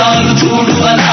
Kartuğrul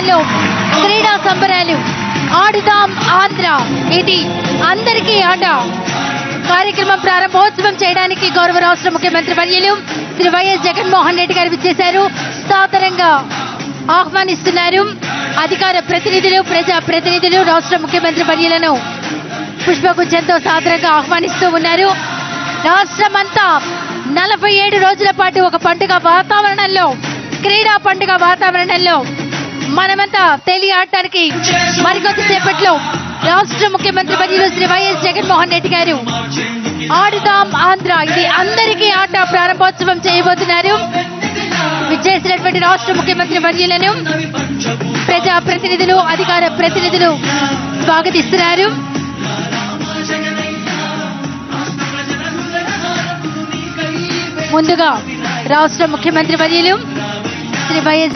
మైదానంలో క్రీడా సంబరాలు. ఆడుదాం ఆంధ్ర. ఇది అందరికీ ఆట. కార్యక్రమం ప్రారంభోత్సవం చేయడానికి గౌరవ రాష్ట్ర ముఖ్యమంత్రి వర్యులు శ్రీ వైఎస్ జగన్మోహన్ రెడ్డి గారు విచ్చేశారు. సాదరంగా ఆహ్వానిస్తున్నారు. అధికార ప్రతినిధులు ప్రజా ప్రతినిధులు రాష్ట్ర ముఖ్యమంత్రి వర్యులను పుష్పగుచ్చంతో సాదరంగా ఆహ్వానిస్తూ ఉన్నారు. రాష్ట్రమంతా నలభై ఏడు రోజుల పాటు ఒక పండుగ వాతావరణంలో క్రీడా పండుగ వాతావరణంలో మనమంతా తెలియాడటానికి మరికొద్ది సేపట్లో రాష్ట్ర ముఖ్యమంత్రి వర్యులు శ్రీ వైఎస్ జగన్మోహన్ రెడ్డి గారు ఆడుదాం ఆంధ్ర. ఇది అందరికీ ఆట ప్రారంభోత్సవం చేయబోతున్నారు. విచ్చేసినటువంటి రాష్ట్ర ముఖ్యమంత్రి వర్యులను ప్రజా ప్రతినిధులు అధికార ప్రతినిధులు స్వాగతిస్తున్నారు. ముందుగా రాష్ట్ర ముఖ్యమంత్రి వర్యులు శ్రీ వైఎస్